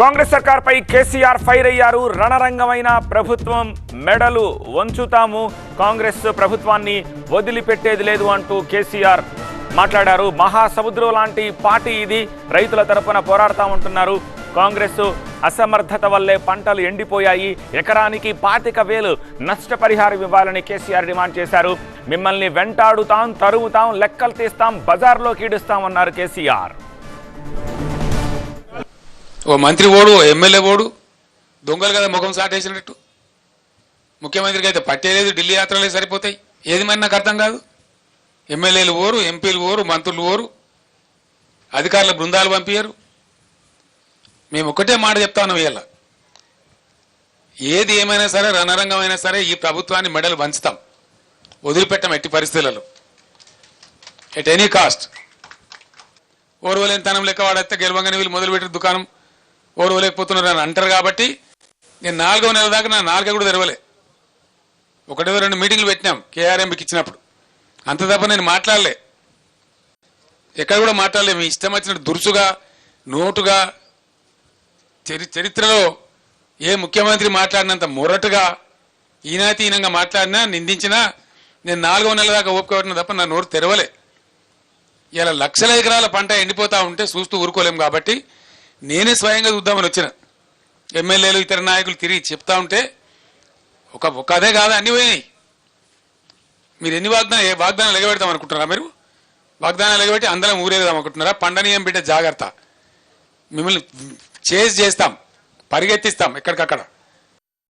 Congress సర్కార్పై KCR fire అయ్యారు. రణరంగమైన ప్రభుత్వం మెడలు వంచుతాము. కాంగ్రెస్ ప్రభుత్వాన్ని వదిలిపెట్టేది లేదు అంటూ కేసీఆర్ మాట్లాడారు. మహాసముద్రం లాంటి పార్టీ ఇది. రైతుల తరపున పోరాడతామంటున్నారు. కాంగ్రెస్ అసమర్థత వల్లే పంటలు ఎండిపోయాయి. ఎకరానికి పాతిక వేలు నష్టపరిహారం ఇవ్వాలని కేసీఆర్ డిమాండ్ చేశారు. మిమ్మల్ని వెంటాడుతాం తరువుతాం లెక్కలు తీస్తాం బజార్లోకి ఈడుస్తామన్నారు కేసీఆర్. ఓ మంత్రి ఓడు ఓ ఎమ్మెల్యే ఓడు దొంగలు కదా ముఖం సాటేసినట్టు ముఖ్యమంత్రికి అయితే పట్టేలేదు ఢిల్లీ యాత్రలే సరిపోతాయి. ఏది మరి నాకు అర్థం కాదు. ఎమ్మెల్యేలు ఓరు ఎంపీలు ఓరు మంత్రులు ఓరు అధికారుల బృందాలు పంపించారు మేము ఒకటే మాట చెప్తాను వీళ్ళ ఏది ఏమైనా సరే రణరంగమైనా సరే ఈ ప్రభుత్వాన్ని మెడలు వంచుతాం. వదిలిపెట్టాం ఎట్టి పరిస్థితులలో. ఎట్ ఎనీ కాస్ట్ ఓర్వలేనితనం లెక్క వాడైతే గెలవంగానే వీళ్ళు మొదలుపెట్టిన దుకాణం. ఓర్వలేకపోతున్నారు అని అంటారు కాబట్టి నేను నాలుగో నెల దాకా నా నాలుగ కూడా తెరవలే. ఒకటో రెండు మీటింగ్లు పెట్టినాం కేఆర్ఎంకి ఇచ్చినప్పుడు. అంత తప్ప నేను మాట్లాడలే. ఎక్కడ కూడా మాట్లాడలే. మీ ఇష్టం వచ్చినట్టు దురుసుగా నోటుగా చరి చరిత్రలో ఏ ముఖ్యమంత్రి మాట్లాడినంత మొరటుగా ఈనాతీనంగా మాట్లాడినా నిందించినా నేను నాలుగో నెలల దాకా ఓపిక తప్ప నా నోరు తెరవలే. ఇలా లక్షల ఎకరాల పంట ఎండిపోతూ ఉంటే చూస్తూ ఊరుకోలేము కాబట్టి నేనే స్వయంగా చూద్దామని వచ్చిన. ఎమ్మెల్యేలు ఇతర నాయకులు తిరిగి చెప్తా ఉంటే ఒక ఒక అదే కాదు అన్ని పోయినాయి. మీరు ఎన్ని వాగ్దానం ఏ వాగ్దానాలు ఎగబెడతాం అనుకుంటున్నారా మీరు? వాగ్దానాలు ఎగబెట్టి అందరం ఊరేదాం అనుకుంటున్నారా? పండనీయం బిడ్డ జాగ్రత్త. మిమ్మల్ని చేసి చేస్తాం. పరిగెత్తిస్తాం ఎక్కడికక్కడ.